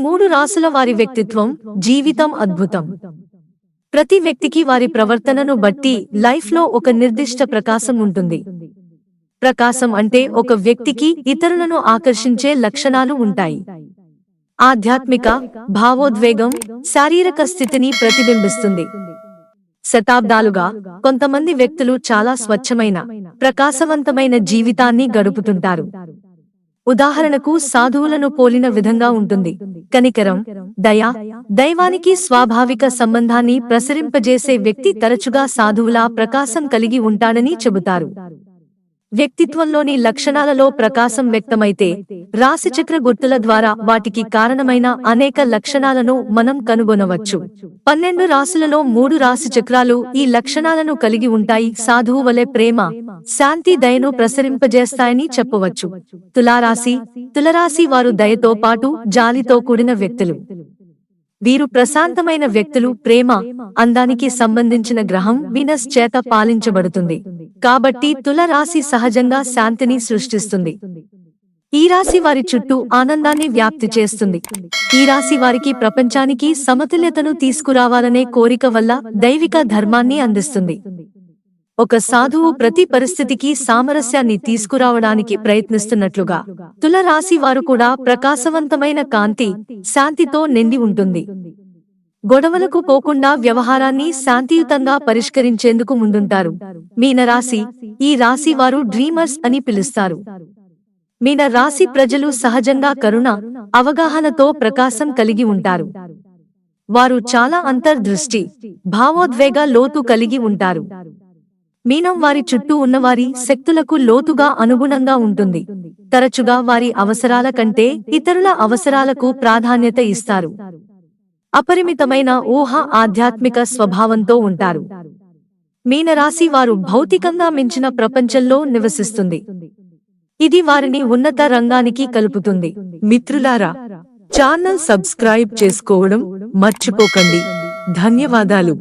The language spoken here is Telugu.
మూడు రాసుల వారి వ్యక్తిత్వం జీవితం అద్భుతం. ప్రతి వ్యక్తికి వారి ప్రవర్తనను బట్టి లైఫ్లో ఒక నిర్దిష్ట ప్రకాశం ఉంటుంది. ప్రకాశం అంటే ఒక వ్యక్తికి ఇతరులను ఆకర్షించే లక్షణాలు ఉంటాయి. ఆధ్యాత్మిక భావోద్వేగం శారీరక స్థితిని ప్రతిబింబిస్తుంది. శతాబ్దాలుగా కొంతమంది వ్యక్తులు చాలా స్వచ్ఛమైన ప్రకాశవంతమైన జీవితాన్ని గడుపుతుంటారు. ఉదాహరణకు సాధువులను పోలిన విధంగా ఉంటుంది. కనికరం దయ దైవానికి స్వాభావిక సంబంధాన్ని ప్రసరింపజేసే వ్యక్తి తరచుగా సాధువులా ప్రకాశం కలిగి ఉంటాడని చెబుతారు. వ్యక్తిత్వంలోని లక్షణాలలో ప్రకాశం వ్యక్తమైతే రాశిచక్ర గుర్తుల ద్వారా వాటికి కారణమైన అనేక లక్షణాలను మనం కనుగొనవచ్చు. పన్నెండు రాశులలో మూడు రాశిచక్రాలు ఈ లక్షణాలను కలిగి ఉంటాయి. సాధువు వలె ప్రేమ శాంతి దయను ప్రసరింపజేస్తాయని చెప్పవచ్చు. తులారాశి తులరాశి వారు దయతో పాటు జాలితో కూడిన వ్యక్తులు. వీరు ప్రశాంతమైన వ్యక్తులు ప్రేమ అందానికి సంబంధించిన గ్రహం వీనస్ చేత పాలించబడుతుంది. కాబట్టి తుల రాశి సహజంగా శాంతిని సృష్టిస్తుంది. ఈ రాశి వారి చుట్టూ ఆనందాన్ని వ్యాప్తి చేస్తుంది. ఈ రాశి వారికి ప్రపంచానికి సమతుల్యతను తీసుకురావాలనే కోరిక వల్ల దైవిక ధర్మాన్ని అందిస్తుంది. ఒక సాధువు ప్రతి పరిస్థితికి సామరస్యాన్ని తీసుకురావడానికి ప్రయత్నిస్తున్నట్లుగా తుల రాశి వారు కూడా ప్రకాశవంతమైన కాంతి శాంతితో నిండి ఉంటుంది. గొడవలకు పోకుండా వ్యవహారాన్ని శాంతియుతంగా పరిష్కరించేందుకు ముందుంటారు. మీనరాశి ఈ రాశి వారు డ్రీమర్స్ అని పిలుస్తారు. మీన రాశి ప్రజలు సహజంగా కరుణ అవగాహనతో ప్రకాశం కలిగి ఉంటారు. వారు చాలా అంతర్దృష్టి భావోద్వేగ లోతు కలిగి ఉంటారు. మీనం వారి చుట్టూ ఉన్నవారి శక్తులకు లోతుగా అనుగుణంగా ఉంటుంది. తరచుగా వారి అవసరాల కంటే ఇతరుల అవసరాలకు ప్రాధాన్యత ఇస్తారు. అపరిమితమైన ఊహ ఆధ్యాత్మిక స్వభావంతో ఉంటారు. మీనరాశి వారు భౌతికంగా మించిన ప్రపంచంలో నివసిస్తుంది. ఇది వారిని ఉన్నత రంగానికి కలుపుతుంది. మిత్రులారా ఛానల్ సబ్స్క్రైబ్ చేసుకోవడం మర్చిపోకండి. ధన్యవాదాలు.